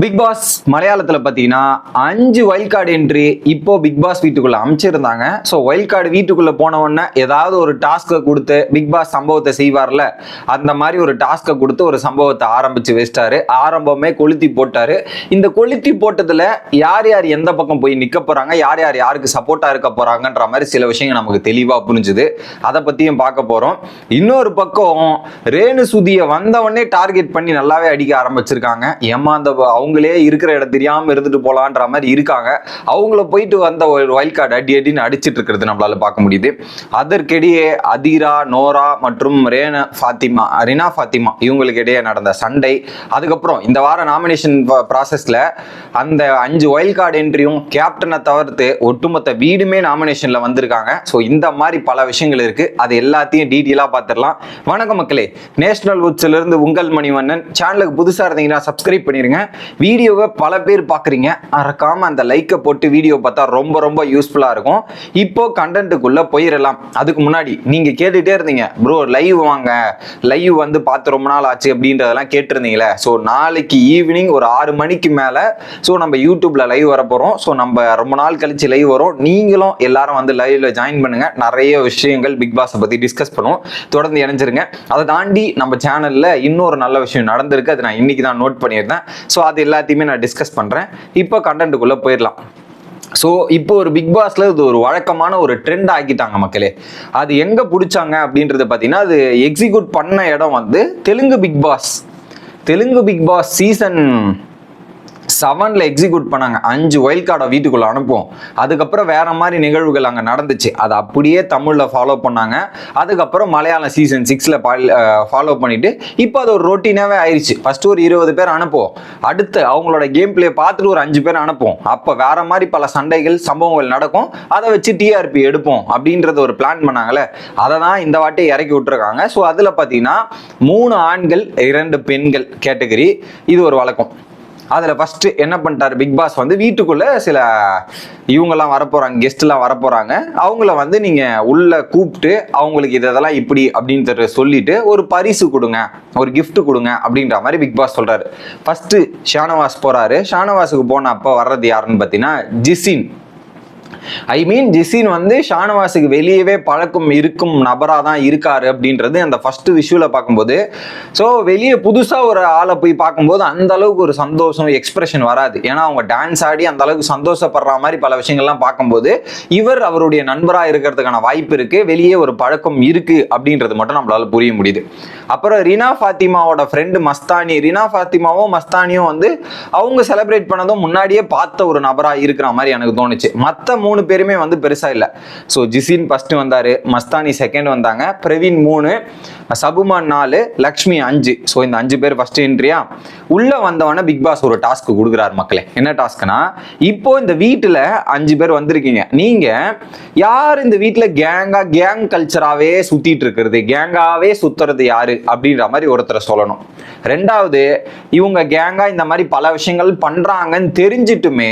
Big pass மலையாளத்தில் பார்த்தீங்கன்னா அஞ்சு வைல்ட் கார்டு என்ட்ரி இப்போ பிக் பாஸ் வீட்டுக்குள்ளே அமைச்சிருந்தாங்க. ஸோ வைல்ட் கார்டு வீட்டுக்குள்ளே போனவொன்னே ஏதாவது ஒரு டாஸ்க்கை கொடுத்து பிக் பாஸ் சம்பவத்தை செய்வார்ல? அந்த மாதிரி ஒரு டாஸ்க்கை கொடுத்து ஒரு சம்பவத்தை ஆரம்பிச்சு வச்சிட்டாரு. ஆரம்பமே கொளுத்தி போட்டார். இந்த கொளுத்தி போட்டதில் யார் யார் எந்த பக்கம் போய் நிற்க போகிறாங்க யார் யார் யாருக்கு சப்போர்ட்டாக இருக்க போகிறாங்கன்ற மாதிரி சில விஷயங்கள் நமக்கு தெளிவாக புரிஞ்சுது. அதை பற்றியும் பார்க்க போகிறோம் இன்னொரு பக்கம் ரேணு சுதியை வந்தவொடனே டார்கெட் பண்ணி நல்லாவே அடிக்க ஆரம்பிச்சிருக்காங்க. ஏமாந்த அவங்களே இருக்கிற இடம் தெரியாமல் இருந்துட்டு போகலான்ற மாதிரி இருக்காங்க. அவங்கள போயிட்டு வந்த ஒரு வைல்ட் கார்டு அடி அடின்னு அடிச்சிட்டு இருக்கிறது நம்மளால பார்க்க முடியுது. அதற்கிடையே அதிரா நோரா மற்றும் ரேன ஃபாத்திமா ரினா ஃபாத்திமா இவங்களுக்கு இடையே நடந்த சண்டை. அதுக்கப்புறம் இந்த வார நாமினேஷன் ப்ராசஸில் அந்த அஞ்சு வைல்ட் கார்டு என்ட்ரியும் கேப்டனை தவிர்த்து ஒட்டுமொத்த வீடுமே நாமினேஷனில் வந்திருக்காங்க. ஸோ இந்த மாதிரி பல விஷயங்கள் இருக்குது அது எல்லாத்தையும் டீட்டெயிலாக பார்த்துடலாம். வணக்கம் மக்களே. நேஷனல் உட்ஸ்ல இருந்து உங்கள் மணிவண்ணன். சேனலுக்கு புதுசாக இருந்தீங்கன்னா சப்ஸ்கிரைப் பண்ணிடுங்க வீடியோவை பல பேர் பார்க்குறீங்க. மறக்காம அந்த லைக்கை போட்டு வீடியோ பார்த்தா ரொம்ப ரொம்ப யூஸ்ஃபுல்லாக இருக்கும். இப்போ கண்டென்ட்டுக்குள்ளே போயிடலாம் அதுக்கு முன்னாடி நீங்கள் கேட்டுகிட்டே இருந்தீங்க. ப்ரோ லைவ் வாங்க. லைவ் வந்து பார்த்து ரொம்ப நாள் ஆச்சு அப்படின்றதெல்லாம் கேட்டிருந்தீங்களே. ஸோ நாளைக்கு ஈவினிங் ஒரு ஆறு மணிக்கு மேலே ஸோ நம்ம யூடியூப்பில் லைவ் வர போகிறோம் ஸோ நம்ம ரொம்ப நாள் கழிச்சு லைவ் வரும். நீங்களும் எல்லாரும் வந்து லைவ்ல ஜாயின் பண்ணுங்கள் நிறைய விஷயங்கள் பிக் பாஸை பற்றி டிஸ்கஸ் பண்ணுவோம். தொடர்ந்து இணைஞ்சிருங்க. அதை தாண்டி நம்ம சேனலில் இன்னொரு நல்ல விஷயம் நடந்திருக்கு. அது நான் இன்னைக்கு தான் நோட் பண்ணியிருந்தேன். ஸோ அது எல்லாத்தையுமே நான் டிஸ்கஸ் பண்ணுறேன் இப்போ கண்டென்ட்டுக்குள்ளே போயிடலாம். ஸோ இப்போ ஒரு பிக் பாஸில் இது ஒரு வழக்கமான ஒரு ட்ரெண்ட் ஆக்கிட்டாங்க மக்களே. அது எங்கே பிடிச்சாங்க அப்படின்றத பார்த்தீங்கன்னா அது எக்ஸிக்யூட் பண்ண இடம் வந்து Telugu Bigg Boss Telugu Bigg Boss season செவனில் எக்ஸிக்யூட் பண்ணாங்க. அஞ்சு ஒயில் கார்டை வீட்டுக்குள்ளே அனுப்புவோம். அதுக்கப்புறம் வேற மாதிரி நிகழ்வுகள் அங்கே நடந்துச்சு. அதை அப்படியே தமிழில் ஃபாலோ பண்ணாங்க. அதுக்கப்புறம் மலையாளம் சீசன் சிக்ஸில் ஃபாலோ பண்ணிட்டு இப்போ அது ஒரு ரொட்டீனாகவே ஆயிடுச்சு ஃபஸ்ட்டு ஒரு இருபது பேர் அனுப்புவோம். அடுத்து அவங்களோட கேம் பிளே பார்த்துட்டு ஒரு அஞ்சு பேர் அனுப்புவோம். அப்போ வேற மாதிரி பல சண்டைகள் சம்பவங்கள் நடக்கும். அதை வச்சு டிஆர்பி எடுப்போம் அப்படின்றது ஒரு பிளான் பண்ணாங்கல்ல. அதை தான் இந்த வாட்டி இறக்கி விட்டுருக்காங்க. ஸோ அதில் பார்த்தீங்கன்னா மூணு ஆண்கள் இரண்டு பெண்கள் கேட்டகரி இது ஒரு வழக்கம். அதில் ஃபஸ்ட்டு என்ன பண்ணிட்டாரு? பிக் பாஸ் வந்து வீட்டுக்குள்ளே சில இவங்கெல்லாம் வரப்போகிறாங்க கெஸ்ட்லாம் வரப்போகிறாங்க அவங்கள வந்து நீங்கள் உள்ளே கூப்பிட்டு அவங்களுக்கு இது இதெல்லாம் இப்படி அப்படின்றத சொல்லிட்டு ஒரு பரிசு கொடுங்க ஒரு கிஃப்ட்டு கொடுங்க அப்படின்ற மாதிரி பிக் பாஸ் சொல்கிறாரு ஃபஸ்ட்டு ஷானவாஸ் போகிறாரு ஷானவாஸுக்கு போன அப்போ வர்றது யாருன்னு பார்த்தீங்கன்னா ஜிசின். ஐ மீன் ஜிசின் வந்து ஷானவாஸுக்கு வெளியவே பழக்கம் இருக்கும் நபராக தான் இருக்காரு அப்படின்றது அந்த ஃபர்ஸ்ட் விஷுவில் பார்க்கும்போது. ஸோ வெளியே புதுசாக ஒரு ஆளை போய் பார்க்கும்போது அந்த அளவுக்கு ஒரு சந்தோஷம் எக்ஸ்பிரஷன் வராது. ஏன்னா அவங்க டான்ஸ் ஆடி அந்த அளவுக்கு சந்தோஷப்படுற மாதிரி பல விஷயங்கள்லாம் பார்க்கும்போது இவர் அவருடைய நண்பராக இருக்கிறதுக்கான வாய்ப்பு இருக்கு வெளியே ஒரு பழக்கம் இருக்கு அப்படின்றது மட்டும் நம்மளால புரிய முடியுது. அப்புறம் ரினா ஃபாத்திமாவோட ஃப்ரெண்டு மஸ்தானி. ரினா ஃபாத்திமாவும் மஸ்தானியும் வந்து அவங்க செலிப்ரேட் பண்ணதும் முன்னாடியே பார்த்த ஒரு நபராக இருக்கிற மாதிரி எனக்கு தோணுச்சு. மற்ற மூணு மூணு பேருமே வந்து பெருசா இல்லை. ஸோ ஜிசின் ஃபஸ்ட்டு வந்தார் மஸ்தானி செகண்ட் வந்தாங்க பிரவீன் மூணு சபுமான் நாலு லக்ஷ்மி அஞ்சு. ஸோ இந்த அஞ்சு பேர் ஃபர்ஸ்ட் என்ட்ரியா உள்ள வந்தவன பிக் பாஸ் ஒரு டாஸ்க் கொடுக்குறாரு மக்களே. என்ன டாஸ்க்னா இப்போ இந்த வீட்டில் அஞ்சு பேர் வந்திருக்கீங்க. நீங்க யார் இந்த வீட்டில் கேங்கா கேங் கல்ச்சராகவே சுத்திட்டு இருக்கிறது? கேங்காவே சுத்துறது யாரு? அப்படின்ற மாதிரி ஒருத்தரை சொல்லணும். ரெண்டாவது இவங்க கேங்கா இந்த மாதிரி பல விஷயங்கள் பண்றாங்கன்னு தெரிஞ்சிட்டுமே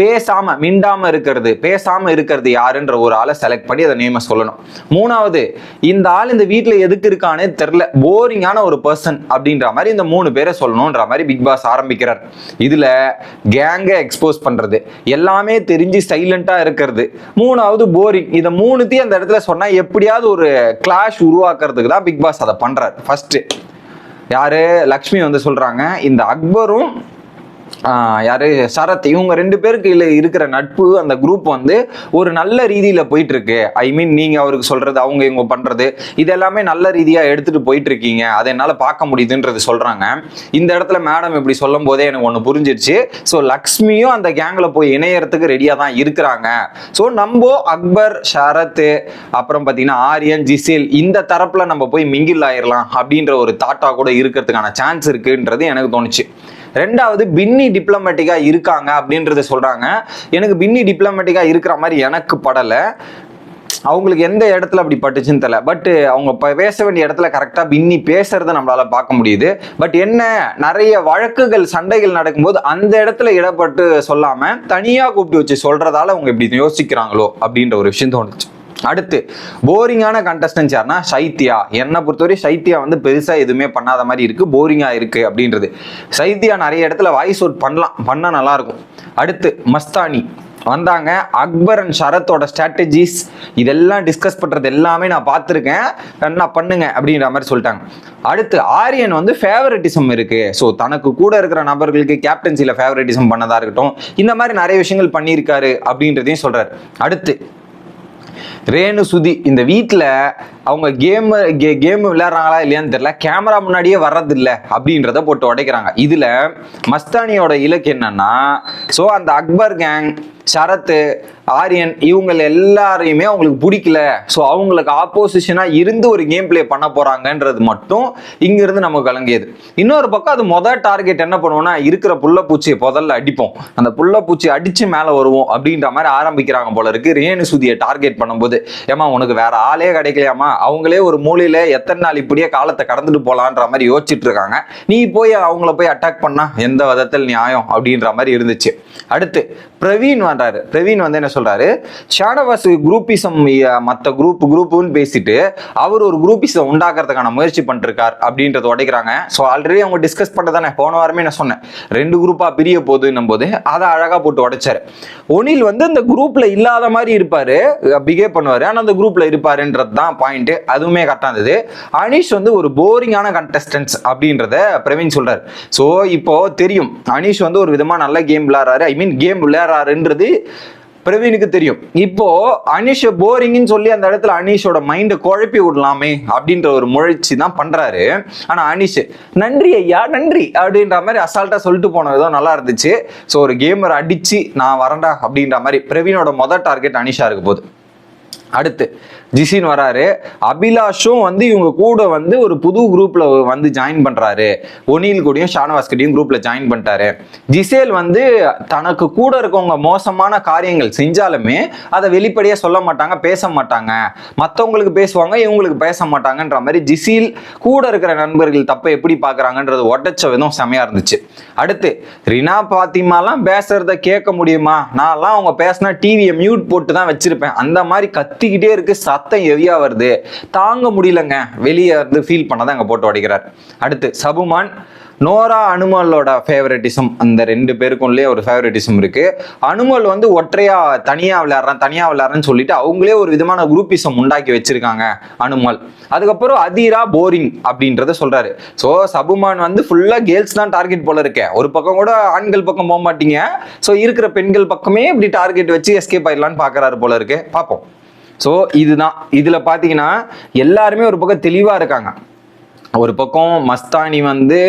பேசாம மிண்டாம இருக்கிறது பேசாம இருக்கிறது யாருன்ற ஒரு ஆளை செலக்ட் பண்ணி அதை நேம சொல்லணும். மூணாவது இந்த ஆள் இந்த வீட்டில் எதுக்கு யாருன்னே தெரில போரிங்கான ஒரு பர்சன் அப்படின்ற மாதிரி இந்த மூணு பேரை சொல்லணுன்ற மாதிரி பிக் பாஸ் ஆரம்பிக்கிறார். இதில் கேங்கை எக்ஸ்போஸ் பண்ணுறது எல்லாமே தெரிஞ்சு சைலண்ட்டாக இருக்கிறது. மூணாவது போரிங் இதை மூணுத்தையும் அந்த இடத்துல சொன்னால் எப்படியாவது ஒரு கிளாஷ் உருவாக்குறதுக்கு தான் பிக் பாஸ் அதை பண்ணுறார் ஃபஸ்ட்டு யாரு? லக்ஷ்மி வந்து சொல்கிறாங்க இந்த அக்பரும் யாரு? சரத். இவங்க ரெண்டு பேருக்கு இல்லை இருக்கிற நட்பு அந்த குரூப் வந்து ஒரு நல்ல ரீதியில போயிட்டு இருக்கு ஐ மீன் நீங்க அவருக்கு சொல்றது அவங்க இவங்க பண்றது இதெல்லாமே நல்ல ரீதியா எடுத்துட்டு போயிட்டு இருக்கீங்க அதை என்னால பார்க்க முடியுதுன்றது சொல்றாங்க. இந்த இடத்துல மேடம் இப்படி சொல்லும் போதே எனக்கு ஒன்று புரிஞ்சிருச்சு. ஸோ லக்ஷ்மியும் அந்த கேங்ல போய் இணையறதுக்கு ரெடியா தான் இருக்கிறாங்க. ஸோ நம்ம அக்பர் ஷரத் அப்புறம் பார்த்தீங்கன்னா ஆரியன் ஜிசேல் இந்த தரப்புல நம்ம போய் மிங்கில் ஆயிரலாம் அப்படின்ற ஒரு தாட்டா கூட இருக்கிறதுக்கான சான்ஸ் இருக்குன்றது எனக்கு தோணுச்சு. ரெண்டாவது பின்னி டிப்ளமேட்டிக்கா இருக்காங்க அப்படின்றத சொல்றாங்க. எனக்கு பின்னி டிப்ளமேட்டிக்கா இருக்கிற மாதிரி எனக்கு படலை. அவங்களுக்கு எந்த இடத்துல அப்படி பட்டுச்சுன்னு தெரியல. பட் அவங்க பேச வேண்டிய இடத்துல கரெக்டாக பின்னி பேசுறதை நம்மளால பார்க்க முடியுது. பட் என்ன நிறைய வழக்குகள் சண்டைகள் நடக்கும்போது அந்த இடத்துல இடப்பட்டு சொல்லாம தனியாக கூப்பிட்டு வச்சு சொல்றதால அவங்க இப்படி யோசிக்கிறாங்களோ அப்படின்ற ஒரு விஷயம் தோணுச்சு. அடுத்து போரிங்கான கண்டஸ்டன்ஸ் யாருன்னா சைத்யா. என்னை பொறுத்தவரை சைத்யா வந்து பெருசாக எதுவுமே பண்ணாத மாதிரி இருக்குது போரிங்காக இருக்குது அப்படின்றது. சைத்யா நிறைய இடத்துல வாய்ஸ் அவுட் பண்ணலாம் பண்ணால் நல்லாயிருக்கும். அடுத்து மஸ்தானி. வந்தாங்க அக்பர் அண்ட் ஷரத்தோட ஸ்ட்ராட்டஜிஸ் இதெல்லாம் டிஸ்கஸ் பண்ணுறது எல்லாமே நான் பார்த்துருக்கேன். என்ன பண்ணுங்க அப்படின்ற மாதிரி சொல்லிட்டாங்க. அடுத்து ஆரியன் வந்து ஃபேவரட்டிசம் இருக்குது ஸோ தனக்கு கூட இருக்கிற நபர்களுக்கு கேப்டன்சியில் ஃபேவரட்டிசம் பண்ணதா இருக்கட்டும் இந்த மாதிரி நிறைய விஷயங்கள் பண்ணியிருக்காரு அப்படின்றதையும் சொல்கிறார் அடுத்து ரேணு சுதி இந்த வீட்டில் அவங்க கேம் கே கேம் விளையாடுறாங்களா இல்லையான்னு தெரியல. கேமரா முன்னாடியே வர்றதில்ல அப்படின்றத போட்டு உடைக்கிறாங்க. இதில் மஸ்தானியோட இலக்கு என்னன்னா ஸோ அந்த அக்பர் கேங் சரத்து ஆரியன் இவங்க எல்லாரையுமே அவங்களுக்கு பிடிக்கல. ஸோ அவங்களுக்கு ஆப்போசிஷனாக இருந்து ஒரு கேம் ப்ளே பண்ண போறாங்கன்றது மட்டும் இங்கிருந்து நமக்கு கலங்கியது இன்னொரு பக்கம் அது முதல் டார்கெட் என்ன பண்ணுவோம்னா இருக்கிற புள்ளப்பூச்சியை முதல்ல அடிப்போம். அந்த புள்ளப்பூச்சி அடிச்சு மேலே வருவோம் அப்படின்ற மாதிரி ஆரம்பிக்கிறாங்க போல இருக்கு. ரேணு சுதியை டார்கெட் பண்ணும்போது ஏமா உனக்கு வேற ஆளே கிடைக்கலையாமா அவங்களே ஒரு மூலையில எத்தனை நாள் இப்படியே காலத்தை கடந்துட்டு போலான்ற மாதிரி யோசிச்சுட்டு இருக்காங்க. நீ போய் அவங்கள போய் அட்டாக் பண்ணா எந்த விதத்தில் நியாயம்? அப்படின்ற மாதிரி இருந்துச்சு. அடுத்து பிரவீன் வந்தாரு பிரவீன் வந்து என்ன சொல்றாரு? ஷானவாஸ் குரூப்பிசம் மற்ற குரூப் குரூப்புன்னு பேசிட்டு அவர் ஒரு குரூப்பிசம் உண்டாக்குறதுக்கான முயற்சி பண்ணிருக்கார் அப்படின்றத உடைக்கிறாங்க. ஸோ ஆல்ரெடி அவங்க டிஸ்கஸ் பண்ணதானே? போன வாரமே நான் சொன்னேன். ரெண்டு குரூப்பா பிரிய போகுதுன்னும் போது அதை அழகா போட்டு உடைச்சாரு. ஒனில் வந்து இந்த குரூப்ல இல்லாத மாதிரி இருப்பாரு. பிஹேவ் பண்ணுவாரு. ஆனா அந்த குரூப்ல இருப்பாருன்றது தான் பாயிண்ட் அதுவுமே கரெக்டாக இருந்தது. அனீஷ் வந்து ஒரு போரிங்கான கண்டஸ்டன்ஸ் அப்படின்றத பிரவீன் சொல்றாரு. ஸோ இப்போ தெரியும். அனீஷ் வந்து ஒரு விதமா நல்ல கேம் விளையாடுறாரு. ஐ மீன் கேம் விளையாடுறாருன்றது பிரவீனுக்கு தெரியும். இப்போ அனிஷ போரிங்னு சொல்லி அந்த இடத்துல அனீஷோட மைண்டை குழப்பி விடலாமே அப்படின்ற ஒரு முயற்சி தான் பண்றாரு. ஆனா அனிஷ் நன்றி ஐயா நன்றி அப்படின்ற மாதிரி அசால்ட்டா சொல்லிட்டு போன விதம் நல்லா இருந்துச்சு. ஸோ ஒரு கேமர் அடிச்சு நான் வரண்டா அப்படின்ற மாதிரி பிரவீனோட மொதல் டார்கெட் அனிஷா இருக்க போகுது. அடுத்து ஜிசின் வராரு. அபிலாஷும் வந்து இவங்க கூட வந்து ஒரு புது குரூப்ல வந்து ஜாயின் பண்றாரு. ஒனில் கூடயும் ஷானவாஸ் கிட்டையும் குரூப்ல ஜாயின் பண்ணிட்டாரு. ஜிசேல் வந்து தனக்கு கூட இருக்கவங்க மோசமான காரியங்கள் செஞ்சாலுமே அதை வெளிப்படையா சொல்ல மாட்டாங்க பேச மாட்டாங்க. மற்றவங்களுக்கு பேசுவாங்க இவங்களுக்கு பேச மாட்டாங்கன்ற மாதிரி ஜிசில் கூட இருக்கிற நண்பர்கள் தப்பை எப்படி பாக்குறாங்கன்றது உடச்ச விதம் செமையா இருந்துச்சு. அடுத்து ரினா பாத்திமாலாம் பேசுறத கேட்க முடியுமா? நான்லாம் அவங்க பேசினா டிவியை மியூட் போட்டு தான் வச்சிருப்பேன். அந்த மாதிரி கத்திக்கிட்டே இருக்கு சத்தம் ஹெவியா வருது. தாங்க முடியலங்க. வெளியே வந்து ஃபீல் பண்ணதான் அங்க போட்டு உடைக்கிறார் அடுத்து சபுமான் நோரா அனுமலோட ஃபேவரட்டிசம் அந்த ரெண்டு பேருக்குள்ளே ஒரு ஃபேவரட்டிசம் இருக்கு. அனுமல் வந்து ஒற்றையா தனியா விளையாடுறான் தனியா விளையாடுறேன்னு சொல்லிட்டு அவங்களே ஒரு விதமான குரூப்பிசம் உண்டாக்கி வச்சிருக்காங்க அனுமல். அதுக்கப்புறம் அதீரா போரிங் அப்படின்றத சொல்றாரு. ஸோ சபுமான் வந்து ஃபுல்லா கேர்ள்ஸ் தான் டார்கெட் போல இருக்க. ஒரு பக்கம் கூட ஆண்கள் பக்கம் போக மாட்டீங்க. ஸோ இருக்கிற பெண்கள் பக்கமே இப்படி டார்கெட் வச்சு எஸ்கேப் ஆயிடலான்னு பார்க்கறாரு போல இருக்கு. பார்ப்போம் ஸோ இதுதான். இதில் பார்த்தீங்கன்னா எல்லாருமே ஒரு பக்கம் தெளிவாக இருக்காங்க. ஒரு பக்கம் மஸ்தானி வந்து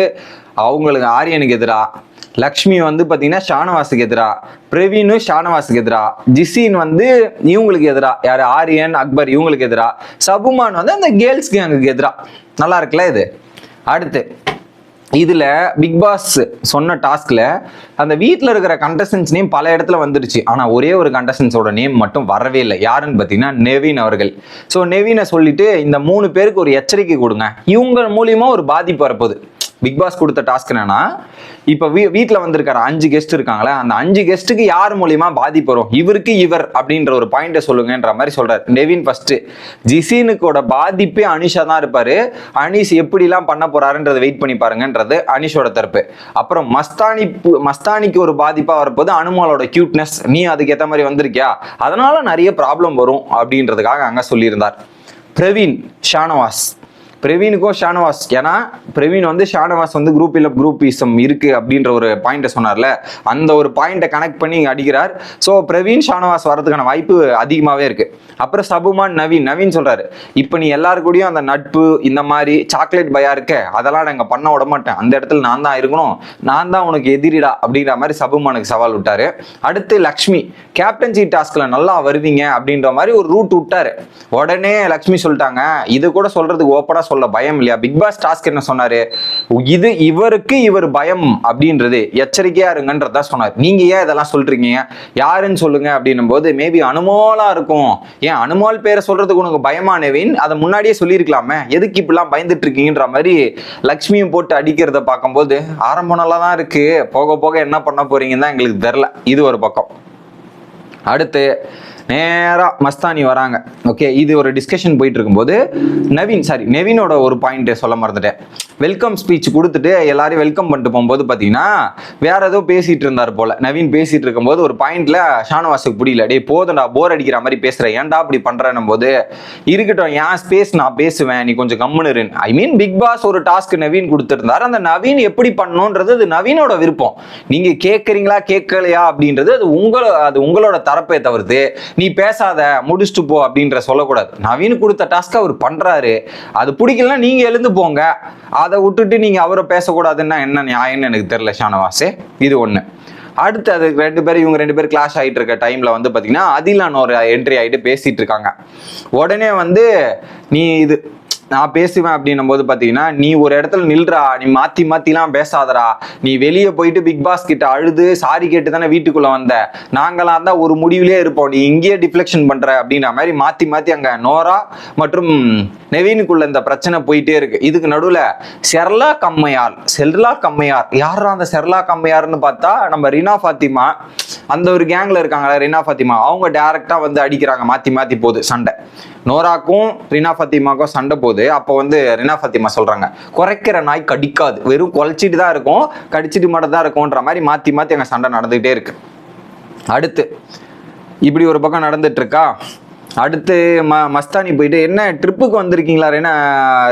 அவங்களுக்கு ஆரியனுக்கு எதிராக லக்ஷ்மி வந்து பார்த்தீங்கன்னா ஷானவாஸுக்கு எதிராக பிரவீனு ஷானவாஸுக்கு எதிராக ஜிசின் வந்து இவங்களுக்கு எதிராக யார்? ஆரியன் அக்பர் இவங்களுக்கு எதிராக சபுமான் வந்து அந்த கேர்ள்ஸ் கேங்குக்கு எதிராக நல்லா இருக்குல்ல இது? அடுத்து இதில் பிக் பாஸ் சொன்ன டாஸ்கில் அந்த வீட்டில் இருக்கிற கண்டஸ்டன்ஸ் நேம் பல இடத்துல வந்துருச்சு ஆனால் ஒரே ஒரு கண்டஸ்டன்ஸோட நேம் மட்டும் வரவே இல்லை. யாருன்னு பார்த்தீங்கன்னா நெவின் அவர்கள். ஸோ நெவினை சொல்லிட்டு இந்த மூணு பேருக்கு ஒரு எச்சரிக்கை கொடுங்க. இவங்க மூலியமாக ஒரு பாதிப்பு வரப்போகுது. பிக் பாஸ் கொடுத்த டாஸ்க் என்னன்னா இப்போ வீ வீட்டில் வந்திருக்கிற அஞ்சு கெஸ்ட் இருக்காங்களே அந்த அஞ்சு கெஸ்ட்டுக்கு யார் மூலியமா பாதிப்பு வரும் இவருக்கு இவர் அப்படின்ற ஒரு பாயிண்ட்டை சொல்லுங்கன்ற மாதிரி சொல்றாரு. நெவின் ஃபர்ஸ்ட் ஜிசீனுக்கோட பாதிப்பே அனிஷா தான் இருப்பாரு. அனிஷ் எப்படிலாம் பண்ண போறாருன்றதை வெயிட் பண்ணி பாருங்கன்றது அனிஷோட தரப்பு. அப்புறம் மஸ்தானி மஸ்தானிக்கு ஒரு பாதிப்பாக வரப்போது அனுமாலோட கியூட்னஸ் நீ அதுக்கு ஏற்ற மாதிரி வந்திருக்கியா? அதனால நிறைய ப்ராப்ளம் வரும் அப்படின்றதுக்காக அங்கே சொல்லியிருந்தார். பிரவீன் ஷானவாஸ். பிரவீனுக்கும் ஷானவாஸ்? ஏன்னா பிரவீன் வந்து ஷானவாஸ் வந்து குரூப் இல்லை குரூப்பிசம் இருக்குது அப்படின்ற ஒரு பாயிண்ட்டை சொன்னார்ல. அந்த ஒரு பாயிண்ட்டை கனெக்ட் பண்ணி அடிக்கிறார். ஸோ பிரவீன் ஷானவாஸ் வரதுக்கான வாய்ப்பு அதிகமாகவே இருக்குது அப்புறம் சபுமான் நவீன் நவீன் சொல்கிறாரு இப்போ நீ எல்லாரு கூடயும் அந்த நட்பு இந்த மாதிரி சாக்லேட் பயா இருக்க? அதெல்லாம் நாங்கள் பண்ண விட மாட்டேன். அந்த இடத்துல நான் தான் இருக்கணும். நான் தான் உனக்கு எதிரிடா அப்படிங்கிற மாதிரி சபுமானுக்கு சவால் விட்டார். அடுத்து லக்ஷ்மி. கேப்டன்சி டாஸ்கில் நல்லா வருவீங்க அப்படின்ற மாதிரி ஒரு ரூட் விட்டார். உடனே லக்ஷ்மி சொல்லிட்டாங்க. இது கூட சொல்கிறதுக்கு ஓப்பனாக சொல்ல பயம் இல்லையா? பிக் பாஸ் டாஸ்க் என்ன சொன்னாரு? இது இவருக்கு இவர் பயம் அப்படின்றது எச்சரிக்கையா இருங்கன்றதா சொன்னார். நீங்க ஏன் இதெல்லாம் சொல்றீங்க? யாருன்னு சொல்லுங்க அப்படின்னும் போது மேபி அனுமோலா இருக்கும். ஏன் அனுமால் பேரை சொல்றதுக்கு உனக்கு பயமானவின்? அதை முன்னாடியே சொல்லியிருக்கலாமே. எதுக்கு இப்படிலாம் பயந்துட்டு இருக்கீங்கன்ற மாதிரி லக்ஷ்மியும் போட்டு அடிக்கிறத பார்க்கும்போது ஆரம்ப நல்லா தான் இருக்கு. போக போக என்ன பண்ண போறீங்கன்னு தான் எங்களுக்கு தெரில. இது ஒரு பக்கம். அடுத்து நேராக மஸ்தானி வராங்க. ஓகே இது ஒரு டிஸ்கஷன் போயிட்டு இருக்கும்போது நவீன் சாரி நவீனோட ஒரு பாயிண்ட் சொல்ல மறந்துட்டேன். வெல்கம் ஸ்பீச் கொடுத்துட்டு எல்லாரையும் வெல்கம் பண்ணிட்டு போகும்போது பார்த்தீங்கன்னா வேற ஏதோ பேசிட்டு இருந்தார் போல. நவீன் பேசிட்டு இருக்கும்போது ஒரு பாயிண்ட்ல ஷானவாஸுக்கு புரியல. டே போதும்டா போர் அடிக்கிற மாதிரி பேசுற. ஏன்டா அப்படி பண்றேன்னும் போது இருக்கட்டும் ஏன் ஸ்பேஸ் நான் பேசுவேன் நீ கொஞ்சம் கம்முன்னு ஐ மீன் பிக் பாஸ் ஒரு டாஸ்க் நவீன் கொடுத்துருந்தாரு. அந்த நவீன் எப்படி பண்ணணுன்றது அது நவீனோட விருப்பம். நீங்க கேட்குறீங்களா கேட்கலையா அப்படின்றது அது உங்களோட அது உங்களோட தரப்பே தவிர்த்து நீ பேசாத முடிச்சுட்டு போ அப்படின்ற சொல்லக்கூடாது. நவீன் கொடுத்த டாஸ்க் அவர் பண்றாரு. அது பிடிக்கலன்னா நீங்க எழுந்து போங்க. அதை விட்டுட்டு நீங்க அவரை பேசக்கூடாதுன்னா என்ன நியாயம்னு எனக்கு தெரியல ஷானவாசே. இது ஒண்ணு. அடுத்து அது ரெண்டு பேரும் இவங்க ரெண்டு பேரும் கிளாஷ் ஆகிட்டு இருக்க டைமில் வந்து பார்த்தீங்கன்னா அதிலான் ஒரு என்ட்ரி ஆகிட்டு பேசிகிட்டு இருக்காங்க. உடனே வந்து நீ இது நான் பேசுவேன் அப்படின்னும் போது பார்த்தீங்கன்னா நீ ஒரு இடத்துல நில்றா நீ மாற்றி மாற்றிலாம் பேசாதடா. நீ வெளியே போயிட்டு பிக் பாஸ் கிட்ட அழுது சாரி கேட்டு தானே வீட்டுக்குள்ள வந்த. நாங்களாம் தான் ஒரு முடிவிலே இருப்போம். நீ இங்கேயே டிஃப்ளெக்ஷன் பண்ணுற அப்படின்ற மாதிரி மாற்றி மாற்றி அங்கே நோரா மற்றும் நெவீனுக்குள்ள இந்த பிரச்சனை போயிட்டே இருக்கு. இதுக்கு நடுவில் செர்லா கம்மையார் செர்லா கம்மையார். யாரா அந்த செர்லா கம்மையார்னு பார்த்தா நம்ம ரினா ஃபாத்திமா அந்த ஒரு கேங்ல இருக்காங்களா ரினா ஃபாத்திமா. அவங்க டேரெக்டாக வந்து அடிக்கிறாங்க மாத்தி மாத்தி போகுது சண்டை. நோராக்கும் ரினா ஃபத்திமாக்கும் சண்டை போகுது. அப்போ வந்து ரினா ஃபத்திமா சொல்றாங்க குறைக்கிற நாய் கடிக்காது. வெறும் குலைச்சிட்டு தான் இருக்கும் கடிச்சிட்டு மட்டும் தான் இருக்கும்ன்ற மாதிரி மாத்தி மாத்தி அங்க சண்டை நடந்துகிட்டே இருக்கு. அடுத்து இப்படி ஒரு பக்கம் நடந்துட்டு இருக்கா? அடுத்து ம மஸ்தானி போயிட்டு என்ன ட்ரிப்புக்கு வந்திருக்கீங்களா ரேனா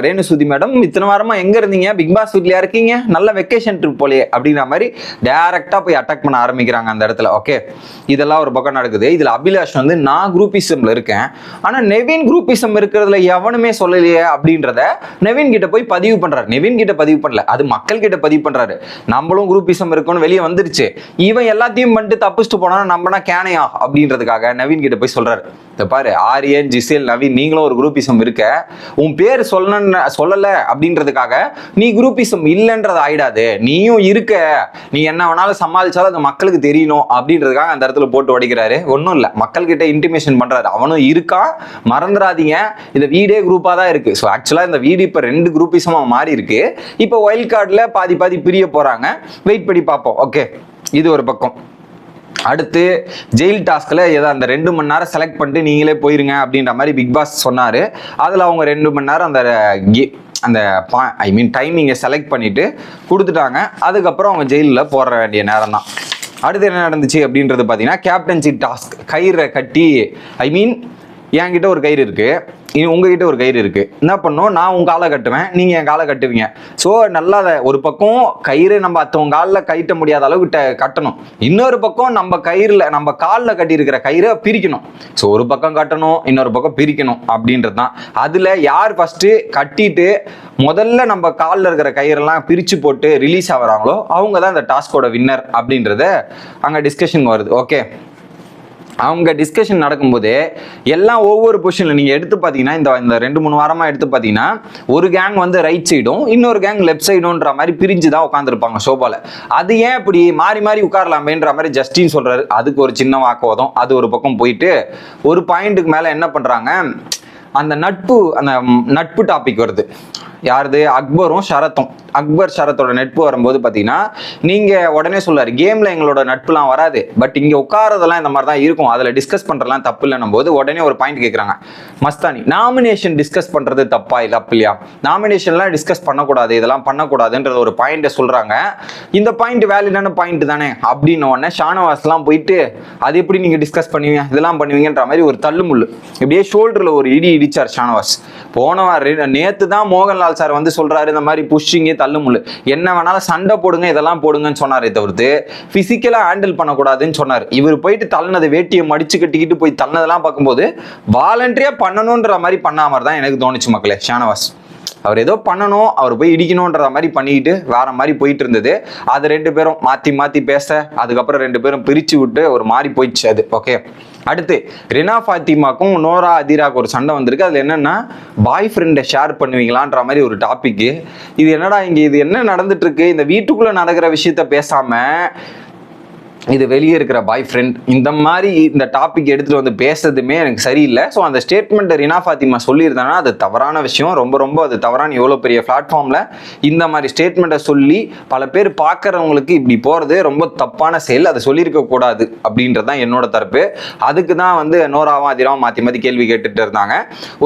ரேணு சுதி மேடம் இத்தனை வாரமா எங்க இருந்தீங்க? பிக் பாஸ் வீட்லயா இருக்கீங்க? நல்ல வெக்கேஷன் ட்ரிப் போலயே அப்படிங்கிற மாதிரி டைரக்டா போய் அட்டாக் பண்ண ஆரம்பிக்கிறாங்க அந்த இடத்துல ஓகே இதெல்லாம் ஒரு பக்கம் நடக்குது. இதுல அபிலாஷ் வந்து நான் குரூப்பிசமில் இருக்கேன். ஆனா நெவின் குரூப்பிசம் இருக்கிறதுல எவனுமே சொல்லலையே அப்படின்றத நெவின் கிட்ட போய் பதிவு பண்றாரு. நெவின் கிட்ட பதிவு பண்ணல. அது மக்கள் கிட்ட பதிவு பண்றாரு. நம்மளும் குரூப்பிசம் இருக்கும்னு வெளியே வந்துருச்சு. இவன் எல்லாத்தையும் பண்ணிட்டு தப்பிச்சுட்டு போனா நம்மனா கேனையா? அப்படின்றதுக்காக நவீன் கிட்ட போய் சொல்றாரு. இந்த பாரு ஆரியன் ஜிசேல் நவீன் நீங்களும் ஒரு குரூப்பிசம் இருக்க உன் பேர் சொல்லணும்னு சொல்லலை அப்படின்றதுக்காக நீ குரூப்பிசம் இல்லைன்றது ஆயிடாது. நீயும் இருக்க. நீ என்ன வேணாலும் சமாளிச்சாலும் அது மக்களுக்கு தெரியணும் அப்படின்றதுக்காக அந்த இடத்துல போட்டு உடைக்கிறாரு. ஒன்றும் இல்லை. மக்கள்கிட்ட இன்டிமேஷன் பண்றாரு. அவனும் இருக்கான் மறந்துடாதீங்க. இந்த வீடே குரூப்பாக தான் இருக்கு. ஸோ ஆக்சுவலாக இந்த வீடு இப்போ ரெண்டு குரூப்பிசமாக மாறி இருக்கு. இப்போ ஒயில்ட் கார்டில் பாதி பாதி பிரிய போகிறாங்க வெயிட் பண்ணி பார்ப்போம் ஓகே இது ஒரு பக்கம். அடுத்து ஜெயில் டாஸ்கில் ஏதோ அந்த ரெண்டு மணி நேரம் செலக்ட் பண்ணிட்டு நீங்களே போயிருங்க அப்படின்ற மாதிரி பிக் பாஸ் சொன்னார். அதில் அவங்க ரெண்டு மணி நேரம் அந்த கே- அந்த பா ஐ மீன் டைமிங்கை செலக்ட் பண்ணிட்டு கொடுத்துட்டாங்க. அதுக்கப்புறம் அவங்க ஜெயிலில் போடுற வேண்டிய நேரம் தான். அடுத்து என்ன நடந்துச்சு அப்படின்றது பார்த்தீங்கன்னா கேப்டன்சி டாஸ்க் கயிறை கட்டி ஐ மீன் என்கிட்ட ஒரு கயிறு இருக்குது இனி உங்ககிட்ட ஒரு கயிறு இருக்கு. என்ன பண்ணும்? நான் உங்க காலை கட்டுவேன் நீங்க என் காலை கட்டுவீங்க. ஸோ நல்லா ஒரு பக்கம் கயிறு நம்ம அத்தவங்க காலில் கட்ட முடியாத அளவுக்கு கட்டணும். இன்னொரு பக்கம் நம்ம கயிறுல நம்ம காலில் கட்டி இருக்கிற கயிறை பிரிக்கணும். ஸோ ஒரு பக்கம் கட்டணும் இன்னொரு பக்கம் பிரிக்கணும் அப்படின்றது தான். அதுல யார் ஃபர்ஸ்ட் கட்டிட்டு முதல்ல நம்ம காலில் இருக்கிற கயிறெல்லாம் பிரிச்சு போட்டு ரிலீஸ் ஆகுறாங்களோ அவங்க தான் இந்த டாஸ்கோட வின்னர் அப்படின்றத அங்கே டிஸ்கஷன் வருது. ஓகே அவங்க டிஸ்கஷன் நடக்கும்போது எல்லாம் ஒவ்வொரு பொசிஷனில் நீங்கள் எடுத்து பார்த்தீங்கன்னா இந்த இந்த ரெண்டு மூணு வாரமாக எடுத்து பார்த்தீங்கன்னா ஒரு கேங் வந்து ரைட் சைடும் இன்னொரு கேங் லெஃப்ட் சைடுன்ற மாதிரி பிரிஞ்சு தான் உட்காந்துருப்பாங்க ஷோபால அது ஏன் இப்படி மாறி மாறி உட்காரலாமேன்ற மாதிரி ஜஸ்டின் சொல்கிறாரு அதுக்கு ஒரு சின்ன வாக்குவாதம். அது ஒரு பக்கம் போயிட்டு ஒரு பாயிண்ட்டுக்கு மேலே என்ன பண்ணுறாங்க அந்த நட்பு அந்த நட்பு டாபிக் வருது. யாருது? அக்பரும் ஷரத்தும். அக்பர் ஷரத்தோட நட்பு வரும்போது பார்த்தீங்கன்னா நீங்கள் உடனே சொல்லாரு கேமில் எங்களோட நட்புலாம் வராது. பட் இங்கே உட்காரதெல்லாம் இந்த மாதிரி தான் இருக்கும். அதில் டிஸ்கஸ் பண்ணுறதுலாம் தப்பு இல்லைன்னும் போது உடனே ஒரு பாயிண்ட் கேட்குறாங்க மஸ்தானி நாமினேஷன் டிஸ்கஸ் பண்ணுறது தப்பா இல்லை தப்பு இல்லையா நாமினேஷன்லாம் டிஸ்கஸ் பண்ணக்கூடாது. இதெல்லாம் பண்ணக்கூடாதுன்றது ஒரு பாயிண்ட்டை சொல்கிறாங்க இந்த பாயிண்ட் வேலிடான பாயிண்ட் தானே? அப்படின்னு உடனே ஷானவாஸ்லாம் போயிட்டு அது எப்படி நீங்கள் டிஸ்கஸ் பண்ணுவீங்க? இதெல்லாம் பண்ணுவீங்கன்ற மாதிரி ஒரு தள்ளுமுள்ளு. இப்படியே ஷோல்டரில் ஒரு இடி இடிச்சார் ஷானவாஸ். போனவன் நேற்று தான் மோகன்லால் சார் வந்து சொல்றாரு இந்த மாதிரி புஷ்ஷிங்கு தள்ளுமுள்ளு என்ன வேணாலும் சண்டை போடுங்க இதெல்லாம் போடுங்கன்னு சொன்னாரே தவிர்த்து பிசிக்கலா ஹேண்டில் பண்ணக்கூடாதுன்னு சொன்னார். இவர் போயிட்டு தள்ளினது வேட்டியை மடிச்சு கட்டிக்கிட்டு போய் தள்ளினதெல்லாம் பார்க்கும்போது வாலண்டரியா பண்ணணுன்ற மாதிரி பண்ணாம தான் எனக்கு தோணுச்சு மக்களே ஷானவாஸ். அவர் ஏதோ பண்ணணும் அவர் போய் இடிக்கணுன்ற மாதிரி பண்ணிக்கிட்டு வேற மாதிரி போயிட்டு இருந்தது. அது ரெண்டு பேரும் மாத்தி மாத்தி பேச அதுக்கப்புறம் ரெண்டு பேரும் பிரிச்சு விட்டு ஒரு மாதிரி போயிடுச்சு அது ஓகே அடுத்து ரினா ஃபாத்திமாக்கும் நோரா அதிராக்கு ஒரு சண்டை வந்திருக்கு. அதில் என்னென்னா பாய் ஃப்ரெண்டை ஷேர் பண்ணுவீங்களான்ற மாதிரி ஒரு டாப்பிக்கு இது என்னடா இங்கே இது என்ன நடந்துட்டுருக்கு இந்த வீட்டுக்குள்ளே நடக்கிற விஷயத்த பேசாமல் இது வெளியே இருக்கிற பாய் ஃப்ரெண்ட் இந்த மாதிரி இந்த டாபிக் எடுத்துட்டு வந்து பேசுறதுமே எனக்கு சரியில்லை. ஸோ அந்த ஸ்டேட்மெண்ட் ரினா ஃபாத்திமா சொல்லியிருந்தாங்கன்னா அது தவறான விஷயம். ரொம்ப ரொம்ப அது தவறான எவ்வளோ பெரிய பிளாட்ஃபார்மில் இந்த மாதிரி ஸ்டேட்மெண்ட்டை சொல்லி பல பேர் பார்க்குறவங்களுக்கு இப்படி போகிறது ரொம்ப தப்பான செயல். அதை சொல்லியிருக்க கூடாது அப்படின்றது தான் என்னோட தரப்பு. அதுக்கு தான் வந்து நோராவும் அதிராவும் மாற்றி மாற்றி கேள்வி கேட்டுட்டு இருந்தாங்க.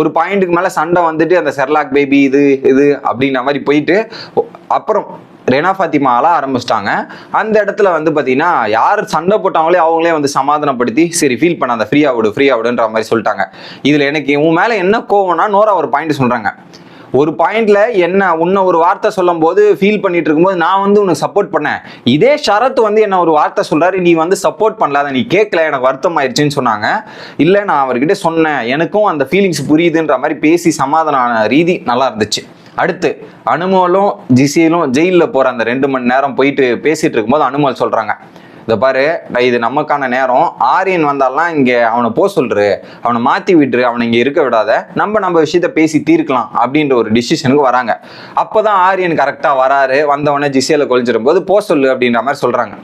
ஒரு பாயிண்ட்டுக்கு மேலே சண்டை வந்துட்டு அந்த செர்லாக் பேபி இது இது அப்படின்ற மாதிரி போயிட்டு அப்புறம் ரெனா ஃபாத்திமா ஆள ஆரம்பிச்சிட்டாங்க. அந்த இடத்துல வந்து பார்த்தீங்கன்னா யார் சண்டை போட்டாங்களே அவங்களே வந்து சமாதானப்படுத்தி சரி ஃபீல் பண்ணாத ஃப்ரீயாக விடு ஃப்ரீயா விடுன்ற மாதிரி சொல்லிட்டாங்க. இதில் எனக்கு உன் மேலே என்ன கோவம்னா நோரா ஒரு பாயிண்ட் சொல்கிறாங்க ஒரு பாயிண்ட்ல என்ன உன்னை ஒரு வார்த்தை சொல்லும் போது ஃபீல் பண்ணிட்டு இருக்கும்போது நான் வந்து உனக்கு சப்போர்ட் பண்ணேன். இதே ஷரத் வந்து என்ன ஒரு வார்த்தை சொல்றாரு நீ வந்து சப்போர்ட் பண்ணலாத நீ கேட்கல எனக்கு வருத்தம் ஆயிடுச்சுன்னு சொன்னாங்க. இல்லை நான் அவர்கிட்ட சொன்னேன். எனக்கும் அந்த ஃபீலிங்ஸ் புரியுதுன்ற மாதிரி பேசி சமாதான ரீதி நல்லா இருந்துச்சு. அடுத்து அனுமோலும் ஜிசியிலும் ஜெயிலில் போகிற அந்த ரெண்டு மணி நேரம் போயிட்டு பேசிகிட்டு இருக்கும்போது அனுமல் சொல்கிறாங்க இதை பாரு இது நமக்கான நேரம். ஆரியன் வந்தாலாம் இங்கே அவனை போ சொல்று. அவனை மாற்றி விட்டுரு அவனை இங்கே இருக்க விடாத. நம்ம நம்ம விஷயத்த பேசி தீர்க்கலாம் அப்படின்ற ஒரு டிசிஷனுக்கு வராங்க. அப்போ தான் ஆரியன் கரெக்டாக வராரு. வந்தவொடனே ஜிசியில் கொலிச்சிடும் போது போ சொல்லு அப்படின்ற மாதிரி சொல்கிறாங்க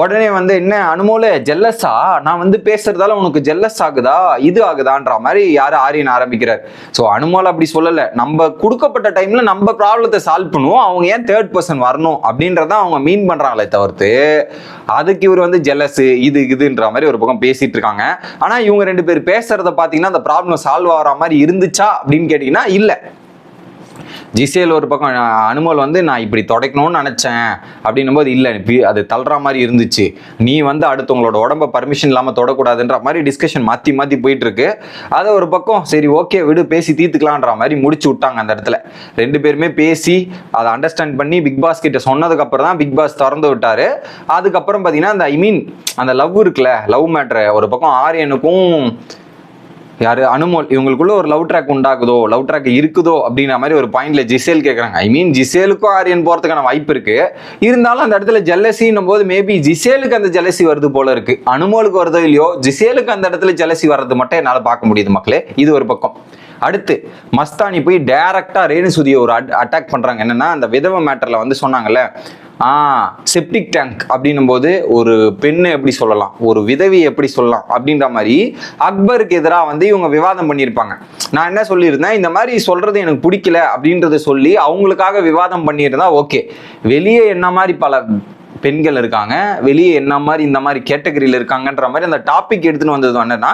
உடனே வந்து என்ன அனுமோல ஜெல்லஸா நான் வந்து பேசுறதால உனக்கு ஜெல்லஸ் ஆகுதா? இது ஆகுதான்ற மாதிரி யாரும் ஆரியன் ஆரம்பிக்கிறார். ஸோ அனுமோல அப்படி சொல்லலை. நம்ம கொடுக்கப்பட்ட டைம்ல நம்ம ப்ராப்ளத்தை சால்வ் பண்ணுவோம். அவங்க ஏன் தேர்ட் பர்சன் வரணும்? அப்படின்றத அவங்க மீன் பண்றாங்களே தவிர்த்து அதுக்கு இவர் வந்து ஜெல்லஸ் இது இதுன்ற மாதிரி ஒரு பக்கம் பேசிட்டு இருக்காங்க. ஆனா இவங்க ரெண்டு பேர் பேசுறத பாத்தீங்கன்னா அந்த ப்ராப்ளம் சால்வ் ஆகிற மாதிரி இருந்துச்சா அப்படின்னு கேட்டீங்கன்னா இல்லை. ஜிசேல் ஒரு பக்கம் அனுமல் வந்து நான் இப்படி தொடக்கணும்னு நினச்சேன். அப்படின்னும் போது இல்லை அது தள்ளுற மாதிரி இருந்துச்சு. நீ வந்து அடுத்தவங்களோட உடம்ப பர்மிஷன் இல்லாமல் தொடக்கூடாதுன்ற மாதிரி டிஸ்கஷன் மாற்றி மாற்றி போயிட்டு இருக்கு அதை ஒரு பக்கம் சரி ஓகே விடு பேசி தீர்த்துக்கலான்ற மாதிரி முடிச்சு விட்டாங்க அந்த இடத்துல. ரெண்டு பேருமே பேசி அதை அண்டர்ஸ்டாண்ட் பண்ணி பிக் பாஸ் கிட்ட சொன்னதுக்கப்புறம் தான் பிக் பாஸ் திறந்து விட்டாரு. அதுக்கப்புறம் பார்த்தீங்கன்னா அந்த ஐ மீன் அந்த லவ் இருக்குல்ல லவ் மேட்ரு ஒரு பக்கம் ஆரியனுக்கும் யாரு? அனுமோல் இவங்களுக்குள்ள ஒரு லவ் ட்ராக் உண்டாக்குதோ லவ் ட்ராக் இருக்குதோ அப்படின்ற மாதிரி ஒரு பாயிண்ட்ல ஜிசேல் கேட்குறாங்க ஐ மீன் ஜிசேலுக்கும் ஆரியன் போறதுக்கான வாய்ப்பு இருக்கு. இருந்தாலும் அந்த இடத்துல ஜெல்லசின்னும் போது மேபி ஜிசேலுக்கு அந்த ஜெலசி வருது போல இருக்கு. அனுமோலுக்கு வருதோ இல்லையோ ஜிசேலுக்கு அந்த இடத்துல ஜெலசி வர்றது மட்டும் என்னால் பார்க்க முடியுது மக்களே. இது ஒரு பக்கம். அடுத்து மஸ்தானி போய் டைரக்டா ரேணுசுதியை ஒரு அட்டாக் பண்றாங்க. என்னன்னா அந்த விதவை மேட்டர்ல வந்து சொன்னாங்கல்ல ஆ செப்டிக் டேங்க் அப்படின்னும் போது ஒரு பெண்ணை எப்படி சொல்லலாம் ஒரு விதவி எப்படி சொல்லலாம் அப்படின்ற மாதிரி அக்பருக்கு எதிராக வந்து இவங்க விவாதம் பண்ணியிருப்பாங்க. நான் என்ன சொல்லியிருந்தேன் இந்த மாதிரி சொல்றது எனக்கு பிடிக்கல அப்படின்றத சொல்லி அவங்களுக்காக விவாதம் பண்ணியிருந்தா ஓகே வெளியே என்ன மாதிரி பல பெண்கள் இருக்காங்க வெளியே என்ன மாதிரி இந்த மாதிரி கேட்டகரியில் இருக்காங்கன்ற மாதிரி அந்த டாபிக் எடுத்துன்னு வந்தது என்னன்னா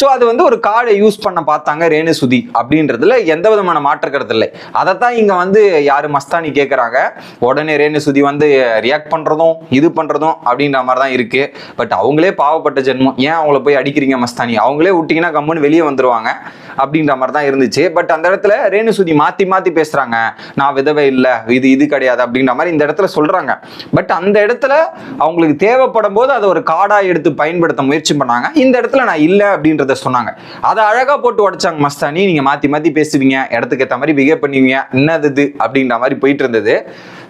ஸோ அது வந்து ஒரு கார்டை யூஸ் பண்ண பார்த்தாங்க ரேணு சுதி அப்படின்றதுல எந்த விதமான மாற்ற கருத்து இல்லை அதைத்தான் இங்கே வந்து யாரு மஸ்தானி கேட்குறாங்க உடனே ரேணு சுதி வந்து ரியாக்ட் பண்ணுறதும் இது பண்ணுறதும் அப்படின்ற மாதிரி தான் இருக்கு. பட் அவங்களே பாவப்பட்ட ஜென்மம். ஏன் அவங்கள போய் அடிக்கிறீங்க மஸ்தானி? அவங்களே விட்டிங்கன்னா கம்முன்னு வெளியே வந்துருவாங்க. அப்படின்ற மாதிரி தான் இருந்துச்சு. பட் அந்த இடத்துல ரேணுசுதி மாற்றி மாத்தி மாத்தி பேசுறாங்க. நான் விதவை இல்லை. இது இது கிடையாது அப்படின்ற மாதிரி இந்த இடத்துல சொல்றாங்க. பட் அந்த இடத்துல அவங்களுக்கு தேவைப்படும் போது அதை ஒரு காடாக எடுத்து பயன்படுத்த முயற்சி பண்ணாங்க. இந்த இடத்துல நான் இல்லை அப்படின்றத சொன்னாங்க. அதை அழகா போட்டு உடைச்சாங்க மஸ்தானி. நீங்க மாத்தி மாத்தி பேசுவீங்க. இடத்துக்கு ஏற்ற மாதிரி பிஹேவ் பண்ணுவீங்க. என்னது இது அப்படின்ற மாதிரி போயிட்டு இருந்தது.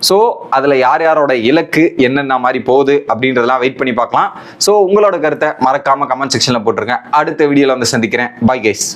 ஸோ அதில் யார் யாரோட இலக்கு என்னென்ன மாதிரி போகுது அப்படின்றதெல்லாம் வெயிட் பண்ணி பார்க்கலாம். ஸோ உங்களோட கருத்தை மறக்காம கமெண்ட் செக்ஷனில் போட்டிருக்கேன். அடுத்த வீடியோவில் வந்து சந்திக்கிறேன். Bye guys